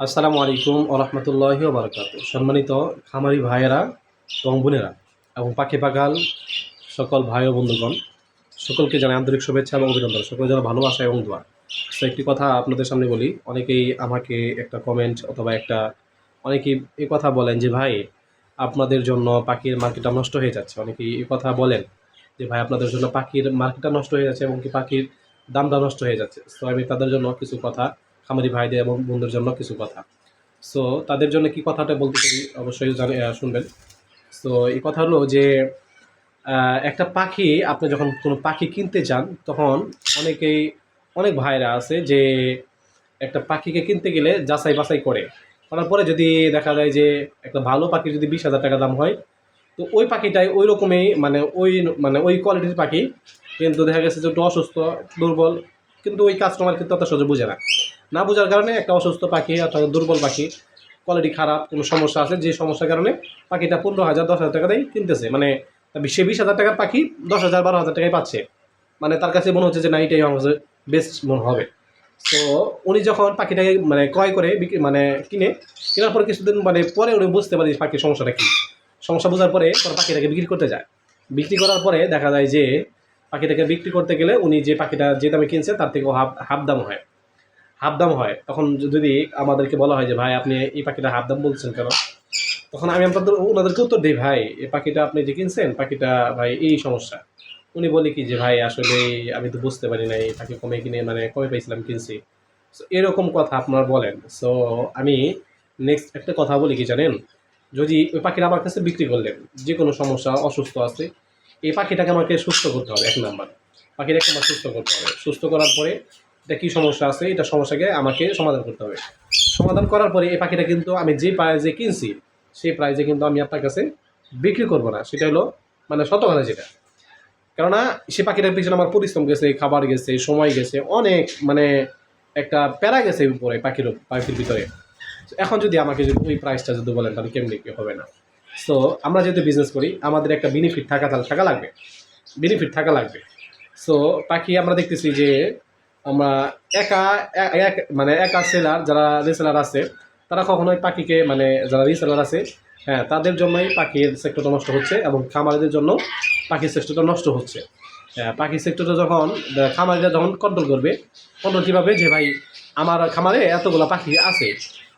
আসসালামু আলাইকুম আরহামতুল্লাহি বারকাত। সম্মানিত খামারি ভাইয়েরা, এবং বোনেরা, এবং পাখি পাখাল সকল ভাই ও বন্ধুগণ, সকলকে জানাই আন্তরিক শুভেচ্ছা এবং অভিনন্দন। সকলে যেন ভালোবাসা এবং দোয়া। তো একটি কথা আপনাদের সামনে বলি। অনেকেই আমাকে একটা কমেন্ট অথবা একটা অনেকেই এ কথা বলেন যে, ভাই, আপনাদের জন্য পাখির মার্কেটটা নষ্ট হয়ে যাচ্ছে। অনেকেই এ কথা বলেন যে, ভাই, আপনাদের জন্য পাখির মার্কেটটা নষ্ট হয়ে যাচ্ছে এবং কি পাখির দামটা নষ্ট হয়ে যাচ্ছে? তো আমি তাদের জন্য কিছু কথা খামারি ভাইদের এবং বন্ধুর জন্য কিছু কথা। সো তাদের জন্য কি কথাটা বলতে পারি? অবশ্যই জানে শুনবেন। সো এই কথা হলো যে একটা পাখি, আপনি যখন কোনো পাখি কিনতে যান, তখন অনেকেই, অনেক ভাইরা আছে যে, একটা পাখিকে কিনতে গেলে যাচাই বাছাই করে। করার পরে যদি দেখা যায় যে, একটা ভালো পাখি যদি বিশ হাজার টাকা দাম হয়, তো ওই পাখিটাই ওই রকমই মানে ওই মানে ওই কোয়ালিটির পাখি। কিন্তু দেখা গেছে যে, একটু অসুস্থ, দুর্বল, কিন্তু ওই কাস্টমার কিন্তু অত সহজে বুঝে না। না বোঝার কারণে একটা অসুস্থ পাখি অর্থাৎ দুর্বল পাখি কোয়ালিটি খারাপ, কোনো সমস্যা আছে, যে সমস্যার কারণে পাখিটা পনেরো হাজার, দশ হাজার টাকা দিয়ে কিনতেছে। মানে সে বিশ হাজার টাকার পাখি দশ হাজার, বারো হাজার টাকায় পাচ্ছে। মানে তার কাছে মনে হচ্ছে যে না, এটাই আমার বেস্ট মনে হবে। তো উনি যখন পাখিটাকে মানে ক্রয় করে বিক্রি মানে কিনে, কেনার পরে কিছুদিন মানে পরে উনি বুঝতে পারে পাখির সমস্যাটা কী। সমস্যা বোঝার পরে পরে পাখিটাকে বিক্রি করতে যায়। বিক্রি করার পরে দেখা যায় যে পাখিটাকে বিক্রি করতে গেলে উনি যে পাখিটা যে দামে কিনছে তার থেকে হাফ হাফ দাম হয়। হাফ দাম হয় তখন যদি আমাদেরকে বলা হয় যে ভাই আপনি এই পাখিটা হাফ দাম বলছেন কেন? তখন আমি আপনাদের ওনাদেরকে উত্তর দিই ভাই এই পাখিটা আপনি যে কিনছেন পাখিটা ভাই এই সমস্যা। উনি বলে কি যে ভাই আসলে আমি তো বুঝতে পারি নাই পাখি কমে কিনে মানে কমে পাইছিলাম কিনছি। So, এরকম কথা আপনার বলেন। সো আমি নেক্সট একটা কথা বলি কি জানেন? যদি ওই পাখিটা আমার কাছে বিক্রি করলেন যে কোনো সমস্যা অসুস্থ আছে এই পাখিটাকে আমাকে সুস্থ করতে হবে এক নাম্বার। পাখিটাকে আমার সুস্থ করতে হবে। সুস্থ করার পরে এটা কী সমস্যা আছে, এটা সমস্যাকে আমাকে সমাধান করতে হবে। সমাধান করার পরে এই পাখিটা কিন্তু আমি যে প্রাইজে কিনছি, সেই প্রাইজে কিন্তু আমি আপনার কাছে বিক্রি করব না। সেটা হলো মানে শত কথা যেটা কেননা সে পাখিটার পিছনে আমার পরিশ্রম গেছে, খাবার গেছে, সময় গেছে, অনেক মানে একটা প্যারা গেছে উপরে পাখির পাখির ভিতরে। এখন যদি আমাকে যদি ওই প্রাইসটা যদি বলেন, তাহলে কেমনি কি হবে না? সো আমরা যেহেতু বিজনেস করি, আমাদের একটা বেনিফিট থাকা তাহলে থাকা লাগবে। বেনিফিট থাকা লাগবে। সো পাখি আমরা দেখতেছি যে আমরা একা এক মানে একা সেলার যারা রিসেলার আছে তারা কখনোই পাখিকে মানে যারা রিসেলার আছে হ্যাঁ তাদের জন্যই পাখির সেক্টরটা নষ্ট হচ্ছে এবং খামারিদের জন্য পাখির সেক্টরটা নষ্ট হচ্ছে। হ্যাঁ, পাখির সেক্টরটা যখন খামারিরা যখন কন্ট্রোল করবে কন্ট্রোল কীভাবে? যে ভাই আমার খামারে এতগুলো পাখি আছে।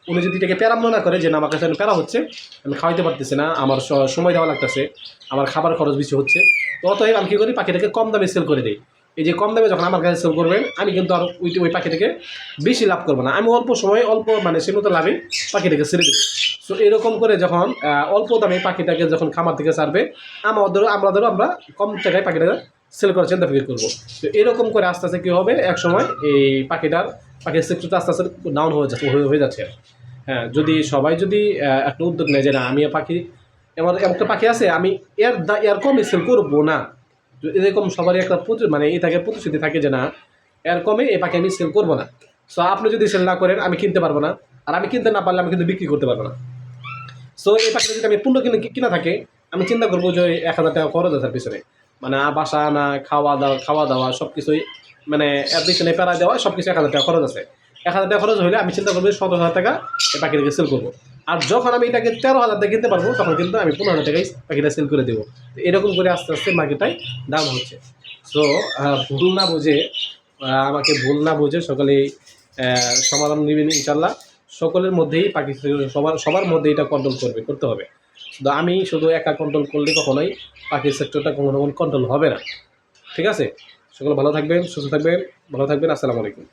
উনি যদি এটাকে প্যারা মনে করে যে না আমার কাছে প্যারা হচ্ছে আমি খাওয়াইতে পারতেছি না আমার সময় দেওয়া লাগতেছে আমার খাবার খরচ বেশি হচ্ছে অতএব আমি কী করি? পাখিটাকে কম দামে সেল করে দিই। এই যে কম দামে যখন আমার কাছে সেল করবেন, আমি কিন্তু আর ওই ওই পাখিটাকে বেশি লাভ করব না। আমি অল্প সময়ে অল্প মানে সীমিত লাভে পাখিটাকে ছেড়ে দেবো। সো এরকম করে যখন অল্প দামে পাখিটাকে যখন খামার থেকে ছাড়বে, আমাদেরও আমাদেরও আমরা কম টাকায় পাখিটাকে সেল করার চিন্তা ফিকির করব। তো এরকম করে আস্তে আস্তে কী হবে, এক সময় এই পাখিটার পাখির সেক্টরটা আস্তে আস্তে ডাউন হয়ে যাচ্ছে হয়ে যাচ্ছে। হ্যাঁ যদি সবাই যদি একটা উদ্যোগ নেয় যে না আমি পাখি এমন একটা পাখি আছে, আমি এর এর কমে সেল করব না। এরকম সবারই একটা মানে এই থাকে প্রতিশ্রুতি থাকে যে না, এর কমে এই পাখি আমি সেল করব না। সো আপনি যদি সেল না করেন, আমি কিনতে পারব না। আর আমি কিনতে না পারলে আমি কিন্তু বিক্রি করতে পারব না। সো এই পাখিটা যদি আমি পূর্ণ কিনে কিনা থাকে, আমি চিন্তা করব যে এক হাজার টাকা খরচ আছে পিছনে। মানে বাসা আনা খাওয়া দাওয়া খাওয়া দাওয়া সব কিছুই মানে এর পিছনে প্যারা দেওয়া সব কিছু এক হাজার টাকা খরচ আছে। এক হাজার টাকা খরচ হলে আমি চিন্তা করব সতেরো হাজার টাকা এই পাখিটাকে সেল করব। আর যখন আমি এটাকে তেরো হাজার টাকা কিনতে পারব তখন কিন্তু আমি পনেরো হাজার টাকায় পাখিটা সেল করে দেবো। এরকম করে আস্তে আস্তে মার্কেটটাই দাম হচ্ছে। সো ভুল না বুঝে আমাকে ভুল না বুঝে সকলেই আহ, সমাধান নেবেন ইনশাল্লাহ সকলের মধ্যেই পাখি সবার সবার মধ্যে এটা কন্ট্রোল করবে করতে হবে। শুধু আমি শুধু একা কন্ট্রোল করলে কখনোই পাখির সেক্টরটা কখনো কন্ট্রোল হবে না। ঠিক আছে? সকলে ভালো থাকবেন সুস্থ থাকবেন ভালো থাকবেন আসসালামু আলাইকুম।